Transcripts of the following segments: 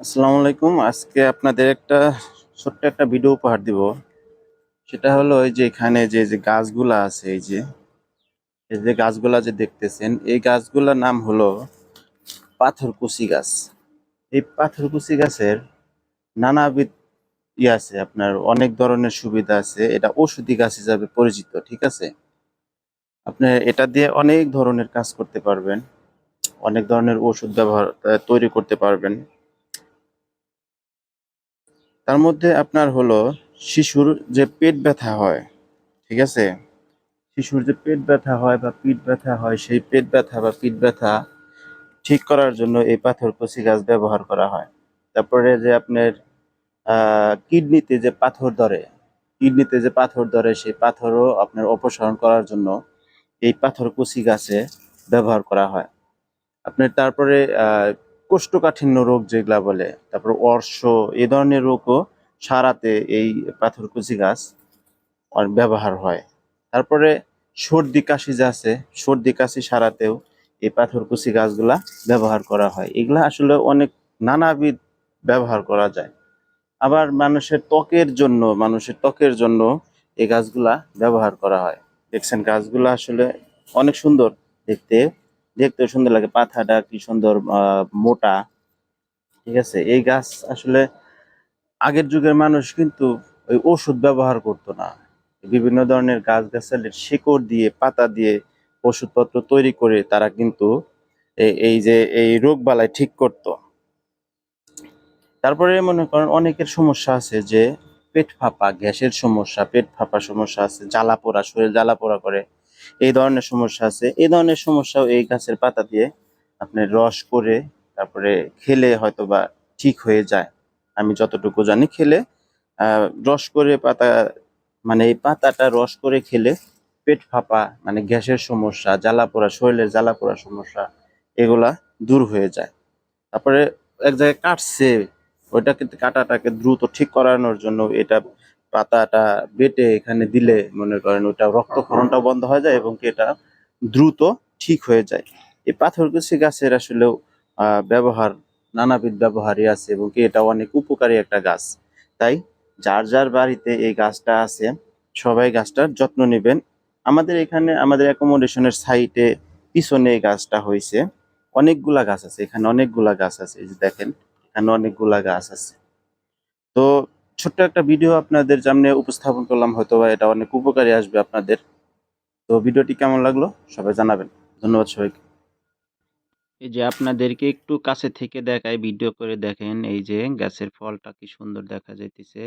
আসসালামু আলাইকুম। আজকে আপনাদের একটা ছোট্ট একটা ভিডিও উপহার দিব। সেটা হলো এই যে এখানে যে যে গাছগুলা আছে, এই যে এই যে গাছগুলা যে দেখতেছেন, এই গাছগুলোর নাম হলো পাথরকুচি গাছ। এই পাথরকুচি গাছের নানাবিধ ই আছে, আপনার অনেক ধরনের সুবিধা আছে। এটা ঔষধি গাছ হিসাবে পরিচিত, ঠিক আছে? আপনি এটা দিয়ে অনেক ধরনের কাজ করতে পারবেন। অনেক ধরনের ওষুধ ব্যবহার তৈরি করতে পারবেন। তার মধ্যে আপনার হলো শিশুর যে পেট ব্যথা হয়, ঠিক আছে? শিশুর যে পেট ব্যথা হয় বা পিঠ ব্যথা হয়, সেই পেট ব্যথা বা পিঠ ব্যথা ঠিক করার জন্য এই পাথর কচি গাছ ব্যবহার করা হয়। তারপরে যে আপনার কিডনিতে যে পাথর ধরে, কিডনিতে যে পাথর ধরে, সেই পাথরও আপনার অপসারণ করার জন্য এই পাথর কচি গাছে ব্যবহার করা হয়। আপনার তারপরে কোষ্ঠকাঠিন্য রোগ যেগুলা বলে, তারপর অর্শ এই ধরনের রোগও সারাতে এই পাথরকুচি গাছ ব্যবহার হয়। তারপরে সর্দি কাশি যে আছে, সর্দি কাশি সারাতেও এই পাথরকুচি গাছগুলা ব্যবহার করা হয়। এগুলা আসলে অনেক নানাবিধ ব্যবহার করা যায়। আবার মানুষের ত্বকের জন্য, মানুষের ত্বকের জন্য এই গাছগুলা ব্যবহার করা হয়। দেখছেন গাছগুলা আসলে অনেক সুন্দর দেখতে। দেখতে সুন্দর লাগে, পাতাটা কি সুন্দর মোটা। ঠিক আছে, এই গাছ আসলে আগের যুগের মানুষ কিন্তু ওই ওষুধ ব্যবহার করতো না। বিভিন্ন ধরনের গাছ গাছালির শিকড় দিয়ে, পাতা দিয়ে ওষুধপত্র তৈরি করে তারা কিন্তু এই যে, এই রোগ বালাই ঠিক করতো। তারপরে মনে করেন অনেকের সমস্যা আছে যে, পেট ফাঁপা, গ্যাসের সমস্যা, পেট ফাঁপা সমস্যা আছে, জ্বালা পোড়া, শরীর জ্বালা পোড়া করে। এই ধরনের সমস্যা আছে। এই ধরনের সমস্যাও এই গাছের পাতা দিয়ে আপনি রস করে তারপরে খেলে হয়তো বা ঠিক হয়ে যায়। আমি যতটুকু জানি খেলে রস করে পাতা মানে এই পাতাটা রস করে খেলে পেট ফাঁপা মানে গ্যাসের সমস্যা, জ্বালা পোড়া, শরীরের জ্বালা পোড়া সমস্যা, এগুলা দূর হয়ে যায়। তারপরে এক জায়গায় কাটছে ওইটা কিন্তু কাটাটাকে দ্রুত ঠিক করানোর জন্য এটা পাতাটা বেটে এখানে দিলে মনে করেন ওটা রক্তক্ষরণটা বন্ধ হয়ে যায় এবং এটা দ্রুত ঠিক হয়ে যায়। এই পাথরকুচি গাছের আসলেও ব্যবহার, নানাবিধ ব্যবহারই আছে এবং এটা অনেক উপকারী একটা গাছ। তাই যার যার বাড়িতে এই গাছটা আছে, সবাই গাছটার যত্ন নেবেন। আমাদের এখানে, আমাদের অ্যাকোমোডেশনের সাইটে পিছনে এই গাছটা হয়েছে অনেকগুলা গাছ আছে, এখানে অনেকগুলা গাছ আছে, এই যে দেখেন, এখানে অনেকগুলা গাছ আছে। তো ছোট্ট একটা ভিডিও আপনাদের সামনে উপস্থাপন করলাম হয়তো বা এটা অনেক উপকারী আসবে আপনাদের। তো ভিডিওটি কেমন লাগল সবাই জানাবেন। ধন্যবাদ সবাইকে। এই যে আপনাদেরকে একটু কাছে থেকে দেখাই ভিডিও করে দেখেন, এই যে গাছের ফলটা কি সুন্দর দেখা যাইতেছে।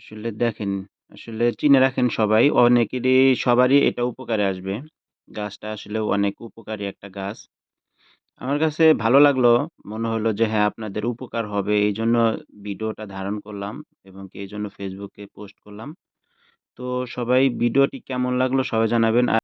আসলে দেখেন, আসলে চিনে রাখেন সবাই, অনেকেরই, সবারই এটা উপকারে আসবে। গাছটা আসলে অনেক উপকারী একটা গাছ। আমার কাছে ভালো লাগল। মনে হলো যে হ্যাঁ আপনাদের উপকার হবে। এই জন্য ভিডিওটা ধারণ করলাম এবং কি এই জন্য ফেসবুকে পোস্ট করলাম। তো সবাই ভিডিওটি কেমন লাগল সবাই জানাবেন।